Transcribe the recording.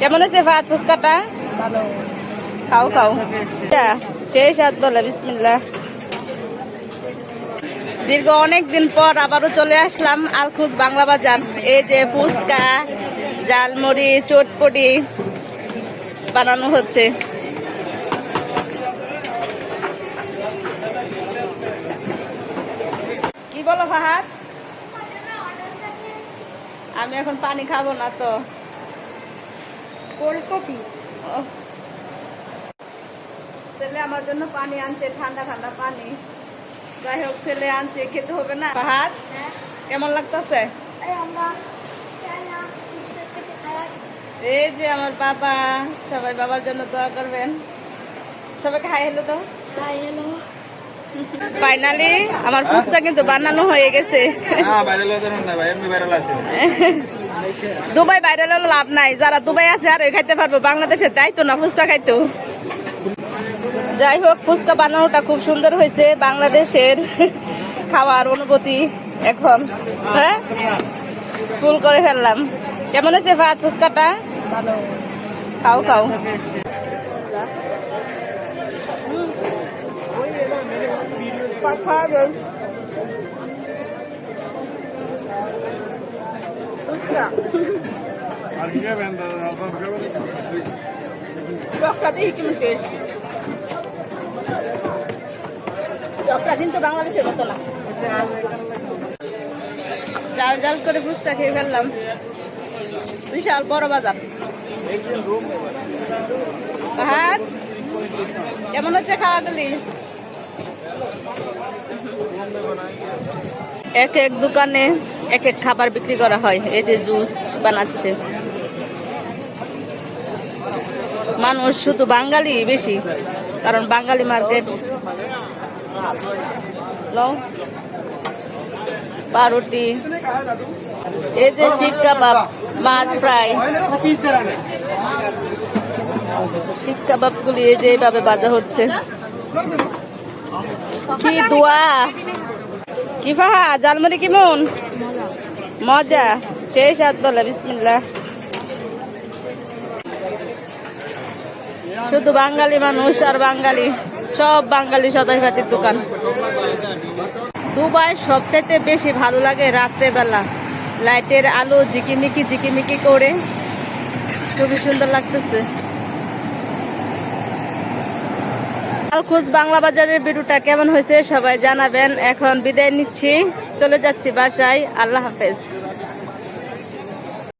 কেমন আছে ভাত ফুচকাটা? ভালো। খাও খাও। সেই স্বাদ বলে বিসমিল্লা দীর্ঘ অনেক দিন পর আবারও চলে আসলাম আলখুজ বাংলা বাজার। এই যে ফুচকা জালমুড়ি চটপটি বানানো হচ্ছে। কি বলো ফাহাদ? আমি এখন পানি খাব না তো। কোল্ড ও। ছেলে আমার জন্য পানি আনছে ঠান্ডা ঠান্ডা পানি। যাই হোক ছেলে আনছে খেতে হবে না। ফাহাদ কেমন লাগতেছে? এই যে আমার বাবা সবাই বাবার জন্য দোয়া করবেন। সবাইকে হাই হলো তো ফাইনালি আমার ফুচকা কিন্তু বানানো হয়ে গেছে। আছে দুবাই বাইরে লাভ নাই। যারা দুবাই আছে, আর ওই খাইতে পারব। বাংলাদেশে তো না, ফুচকা খাইতো। যাই হোক, ফুচকা বানানোটা খুব সুন্দর হয়েছে। বাংলাদেশের খাওয়ার অনুভূতি এখন হ্যাঁ? ফুল করে ফেললাম। কেমন হয়েছে ভাত, ফুচকাটা? খাও খাও। ফুচকা চকটা দেখি কেমন টেস্ট কিন্তু বাংলাদেশের মতো না। জাল জাল করে ফুচকা খেয়ে ফেললাম। বিশাল বড় বাজার। ভাত কেমন হচ্ছে খাওয়া এক এক দোকানে এক এক খাবার বিক্রি করা হয়, এই যে জুস বানাচ্ছে। মানুষ শুধু বাঙালি বেশি, কারণ বাঙালি মার্কেট। পাউরুটি এই যে শিক কাবাব, মাছ ফ্রাই। শিক কাবাব গুলি এই যে এইভাবে বাজা হচ্ছে। কি দোয়া? কি ফাহা? জালমুড়ি কেমন মজা। সেই স্বাদ বলে বিসমিল্লা শুধু বাঙালি মানুষ আর বাঙালি, সব বাঙালি সদাই ভাতির দোকান। দুবাই সবচাইতে বেশি ভালো লাগে রাত্রে বেলা লাইটের আলো ঝিকিমিকি ঝিকিমিকি করে। খুবই সুন্দর লাগতেছে। আলখুজ বাংলা বাজারের ভিডিওটা কেমন হয়েছে সবাই জানাবেন। এখন বিদায় নিচ্ছি। চলে যাচ্ছি বাসায়। আল্লাহ হাফেজ।